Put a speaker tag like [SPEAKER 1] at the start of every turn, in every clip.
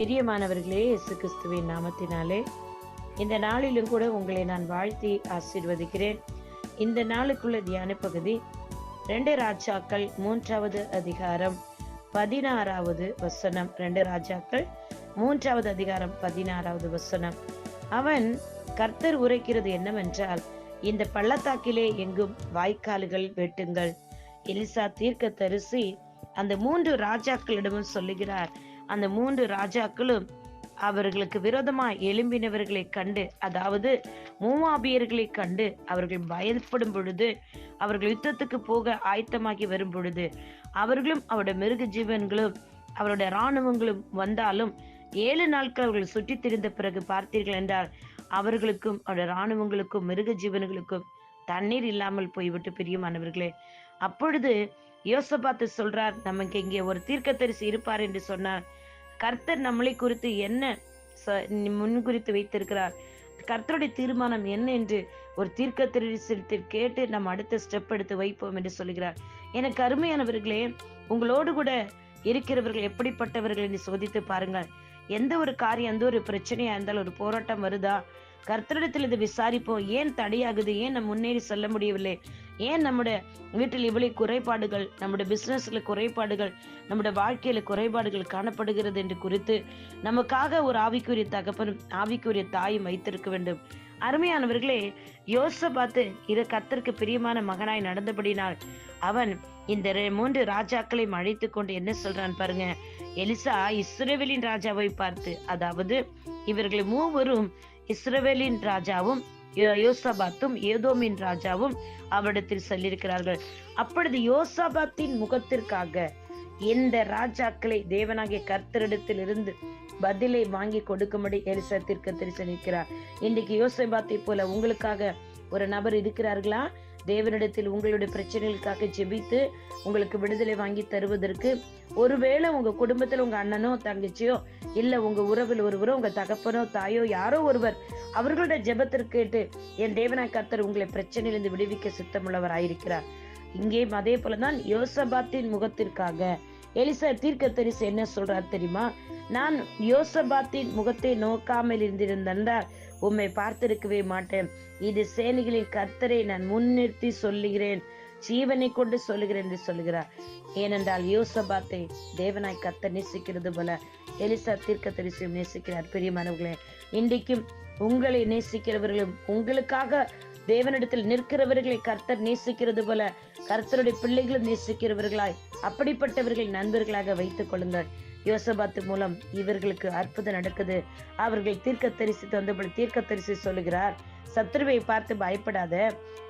[SPEAKER 1] பிரியமானவர்களே இயேசு கிறிஸ்துவின் நாமத்தினாலே இந்த நாளிலும் கூட உங்களை நான் வாழ்த்தி ஆசீர்வதிக்கிறேன். இந்த நாளுக்குள்ள தியான பகுதி ரெண்டு ராஜாக்கள் மூன்றாவது அதிகாரம் பதினாறாவது வசனம். ரெண்டு ராஜாக்கள் மூன்றாவது அதிகாரம் பதினாறாவது வசனம். அவன் கர்த்தர் உரைக்கிறது என்னவென்றால் இந்த பள்ளத்தாக்கிலே எங்கும் வாய்க்கால்கள் வெட்டுங்கள். எலிசா தீர்க்க தரிசி அந்த மூன்று ராஜாக்களிடமும் சொல்லுகிறார் அந்த மூன்று ராஜாக்களும் அவர்களுக்கு விரோதமாய் எழும்பினவர்களை கண்டு அதாவது மூவாபியர்களை கண்டு அவர்கள் பயப்படும் பொழுது அவர்கள் யுத்தத்துக்கு போக ஆயத்தமாகி வரும் பொழுது அவர்களும் அவருடைய மிருக ஜீவன்களும் அவருடைய இராணுவங்களும் வந்தாலும் ஏழு நாட்கள் அவர்கள் சுற்றி திரிந்த பிறகு பார்த்தீர்கள் என்றால் அவர்களுக்கும் அவருடைய இராணுவங்களுக்கும் மிருக ஜீவன்களுக்கும் தண்ணீர் இல்லாமல் போய்விட்டு பிரியமானவர்களே. அப்பொழுது யோசபாத்து சொல்றார் நமக்கு இங்கே ஒரு தீர்க்கதரிசி இருப்பார் என்று சொன்னார் கர்த்தர் நம்மளை குறித்து என்ன ச- முன் குறித்து வைத்திருக்கிறார்? கர்த்தருடைய தீர்மானம் என்ன என்று ஒரு தீர்க்க தரிசனத்தில் கேட்டு நம்ம அடுத்த ஸ்டெப் எடுத்து வைப்போம் என்று சொல்லுகிறார். எனக்கு அருமையானவர்களே உங்களோடு கூட இருக்கிறவர்கள் எப்படிப்பட்டவர்கள் என்று சோதித்து பாருங்கள். எந்த ஒரு காரியம் எந்த ஒரு பிரச்சனையா இருந்தாலும் ஒரு போராட்டம் வருதா? கர்த்தரிடத்தில் இதை விசாரிப்போம். ஏன் தடையாகுது? ஏன் நம்ம முன்னேறி செல்ல முடியவில்லை? ஏன் நம்முடைய வீட்டில் இவ்வளவு குறைபாடுகள் நம்முடைய பிசினஸ்ல குறைபாடுகள் நம்முடைய வாழ்க்கையில குறைபாடுகள் காணப்படுகிறது என்று குறித்து நமக்காக ஒரு ஆவிக்குரிய தகப்பனும் ஆவிக்குரிய தாயும் வைத்திருக்க வேண்டும். அருமையானவர்களே யோசபாத்து இரு கத்திற்கு பிரியமான மகனாய் நடந்தபடினால் அவன் இந்த ரெ- மூன்று ராஜாக்களையும் அழைத்து கொண்டு என்ன சொல்றான் பாருங்க. எலிசா இஸ்ரேவேலின் ராஜாவை பார்த்து அதாவது இவர்கள் மூவரும் இஸ்ரேவேலின் ராஜாவும் யோசபாத்தும் ஏதோமின் ராஜாவும் அவரிடத்தில் சொல்லியிருக்கிறார்கள். அப்பொழுது யோசபாத்தின் முகத்திற்காக இந்த ராஜாக்களை தேவனாகிய கர்த்தரிடத்தில் இருந்து பதிலை வாங்கி கொடுக்கும்படி எலிசா தெரிசனிக்கிறார் இன்றைக்கு யோசபாத்தை போல உங்களுக்காக ஒரு நபர் இருக்கிறார்களா? தேவனிடத்தில் உங்களுடைய பிரச்சனைகளுக்காக ஜெபித்து உங்களுக்கு விடுதலை வாங்கி தருவதற்கு ஒருவேளை உங்க குடும்பத்துல உங்க அண்ணனோ தங்கச்சியோ இல்ல உங்க உறவில் ஒருவரோ உங்க தகப்பனோ தாயோ யாரோ ஒருவர் அவர்களுடைய ஜெபத்திற்கு கேட்டு என் தேவனாய் கர்த்தர் உங்களை பிரச்சனையிலிருந்து விடுவிக்க சித்தமுள்ளவராயிருக்கிறார். இங்கேயும் அதே போலதான் யோசபாத்தின் முகத்திற்காக. எலிசா தீர்க்க தரிசி என்ன சொல்றார் தெரியுமா? நான் யோசபாத்தின் முகத்தை நோக்காமல் இருந்திருந்தால் உம்மை பார்த்திருக்கவே மாட்டேன். இது சேனைகளின் கர்த்தரை நான் முன்னிறுத்தி சொல்லுகிறேன். ஜீவனை கொண்டு சொல்லுகிறேன் என்று சொல்லுகிறார். ஏனென்றால் யோசபாத்தை தேவனாய் கர்த்தர் நேசிக்கிறது போல எலிசா தீர்க்க தரிசியும் நேசிக்கிறார். பெரியமானவர்களே இன்றைக்கும் உங்களை நேசிக்கிறவர்களும் உங்களுக்காக தேவனிடத்தில் நிற்கிறவர்களை கர்த்தர் நேசிக்கிறது போல கர்த்தருடைய பிள்ளைகளும் நேசிக்கிறவர்களாய் அப்படிப்பட்டவர்கள் நண்பர்களாக வைத்துக் கொள்ளுங்கள். யோசபாத்து மூலம் இவர்களுக்கு அற்புதம் நடக்குது. அவர்கள் தீர்க்க தரிசி தந்தபடி தீர்க்க தரிசி சொல்லுகிறார். சத்ருவை பார்த்து பயப்படாத.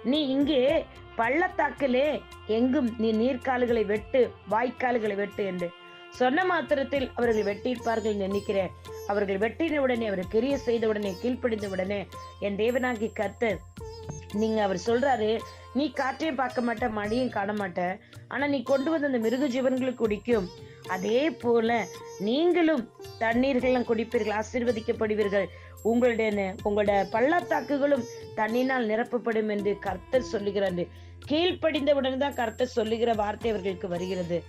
[SPEAKER 1] நீ இங்கே பள்ளத்தாக்கிலே எங்கும் நீ நீர்க்கால்களை வெட்டு வாய்க்கால்களை வெட்டு என்று. சொன்ன மாத்திரத்தில் அவர்கள் வெட்டியிருப்பார்கள் நினைக்கிறேன். அவர்கள் வெட்டின உடனே அவர் கிரிய செய்த உடனே கீழ்ப்படிந்த உடனே என் தேவனாகி கர்த்தர் நீங்க அவர் சொல்றாரு நீ காற்றையும் பார்க்க மாட்ட மழையும் காண மாட்ட. ஆனா நீ கொண்டு வந்த அந்த மிருக ஜீவன்களுக்கு குடிக்கும். அதே போல நீங்களும் தண்ணீர்கள்லாம் குடிப்பீர்கள் ஆசீர்வதிக்கப்படுவீர்கள். உங்களுடைய உங்களோட பள்ளத்தாக்குகளும் தண்ணினால் நிரப்பப்படும் என்று கர்த்தர் சொல்லுகிறார். கீழ்ப்படிந்தவுடன் தான் கர்த்தர் சொல்லுகிற வார்த்தை அவர்களுக்கு வருகிறது.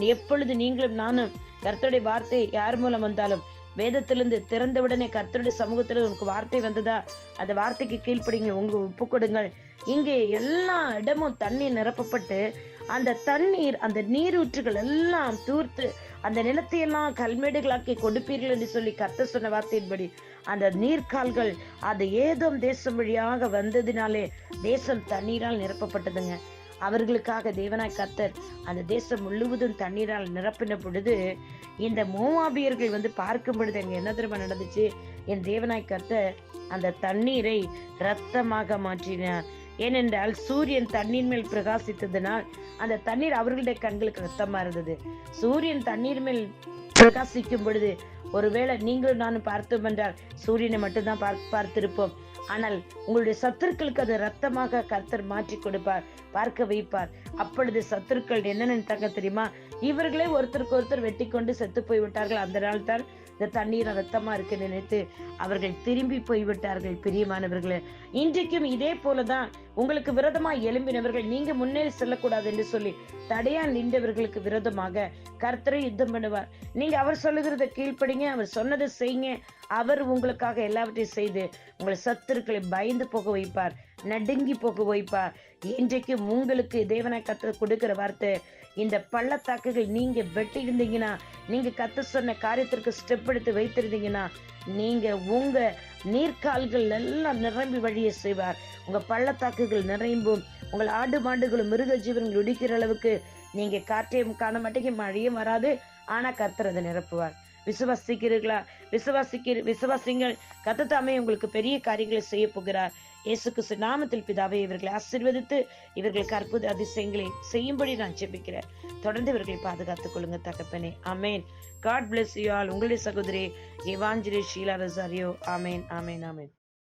[SPEAKER 1] எப்பொழுது நீங்களும் நானும் கர்த்தருடைய வார்த்தை யார் மூலம் வந்தாலும் வேதத்திலிருந்து திறந்தவுடனே கர்த்தருடைய சமூகத்துல உனக்கு வார்த்தை வந்ததா? அந்த வார்த்தைக்கு கீழ்ப்படிங்க உங்க ஒப்பு கொடுங்கள். இங்கே எல்லா இடமும் தண்ணீர் நிரப்பப்பட்டு அந்த தண்ணீர் அந்த நீரூற்றுகள் எல்லாம் தூர்த்து அந்த நிலத்தை எல்லாம் கல்மேடுகளாக்கி கொடுப்பீர்கள் என்று சொல்லி கத்த சொன்ன வார்த்தையின்படி அந்த நீர்க்கால்கள் அது ஏதோ தேசம் வழியாக வந்ததினாலே தேசம் தண்ணீரால் நிரப்பப்பட்டதுங்க. அவர்களுக்காக தேவனாய் கத்தர் அந்த தேசம் முழுவதும் தண்ணீரால் நிரப்பின பொழுது இந்த மோவாபியர்கள் வந்து பார்க்கும் பொழுது அங்க என்ன திரும்ப நடந்துச்சு? என் தேவனாய் கத்தர் அந்த தண்ணீரை ரத்தமாக மாற்றினார். ஏனென்றால் சூரியன் தண்ணீர் மேல் பிரகாசித்ததினால் அந்த தண்ணீர் அவர்களுடைய கண்களுக்கு ரத்தமா இருந்தது. சூரியன் தண்ணீர் மேல் பிரகாசிக்கும் பொழுது ஒருவேளை நீங்களும் நானும் பார்த்தோம் என்றால் சூரியனை மட்டும்தான் பார்த்து பார்த்திருப்போம். ஆனால் உங்களுடைய சத்துருக்களுக்கு அது ரத்தமாக கர்த்தர் மாற்றி கொடுப்பார் பார்க்க வைப்பார். அப்பொழுது சத்துருக்கள் என்ன நினைத்தாங்க தெரியுமா? இவர்களே ஒருத்தருக்கு ஒருத்தர் வெட்டி கொண்டு செத்து போய் விட்டார்கள் அந்த நாள் தான் இந்த தண்ணீர் ரத்தமா இருக்கு நினைத்து அவர்கள் திரும்பி போய்விட்டார்கள் பிரியமானவர்களே. இன்றைக்கும் இதே போலதான் உங்களுக்கு விரதமாய் எழும்பினவர்கள் நீங்க முன்னேறி செல்லக்கூடாது என்று சொல்லி தடையா நின்றவர்களுக்கு விரோதமாக கர்த்தரை யுத்தம் பண்ணுவார். நீங்க அவர் சொல்லுகிறத கீழ்ப்படிங்க அவர் சொன்னதை செய்யுங்க. அவர் உங்களுக்காக எல்லாவற்றையும் செய்து உங்களை சத்துருக்களை பயந்து போக வைப்பார் நடுங்கி போக வைப்பார். இன்றைக்கு உங்களுக்கு தேவனை கத்து கொடுக்கிற வார்த்தை இந்த பள்ளத்தாக்குகள் நீங்க வெட்டி இருந்தீங்கன்னா நீங்க கத்து சொன்ன காரியத்திற்கு ஸ்டெப் எடுத்து வைத்திருந்தீங்கன்னா நீங்க உங்க நீர்க்கால்கள் எல்லாம் நிரம்பி வழிய செய்வார். உங்க பள்ளத்தாக்குகள் நிறைம்பும் உங்கள் ஆடு மாடுகளும் மிருக ஜீவன்கள் இடிக்கிற அளவுக்கு நீங்க காற்றையும் காண மாட்டீங்க மழையும் வராது. ஆனா கர்த்தர் அதை நிரப்புவார். விசுவாசிக்கிறீர்களா? விசுவாசிக்கிற விசுவாசிங்கள் கத்தத்தாமே உங்களுக்கு பெரிய காரியங்களை செய்ய போகிறார். இயேசு கிறிஸ்து நாமத்தில் பிதாவை இவர்களை ஆசீர்வதித்து இவர்களுக்கு அற்புத அதிசயங்களை செய்யும்படி நான் ஜெபிக்கிறேன். தொடர்ந்து இவர்களை பாதுகாத்துக் கொள்ளுங்க தகப்பனே. Amen god bless you all உங்களுடைய சகோதரி எவாஞ்சலி ஷீலா ரசாரியோ. ஆமேன் ஆமேன் ஆமேன்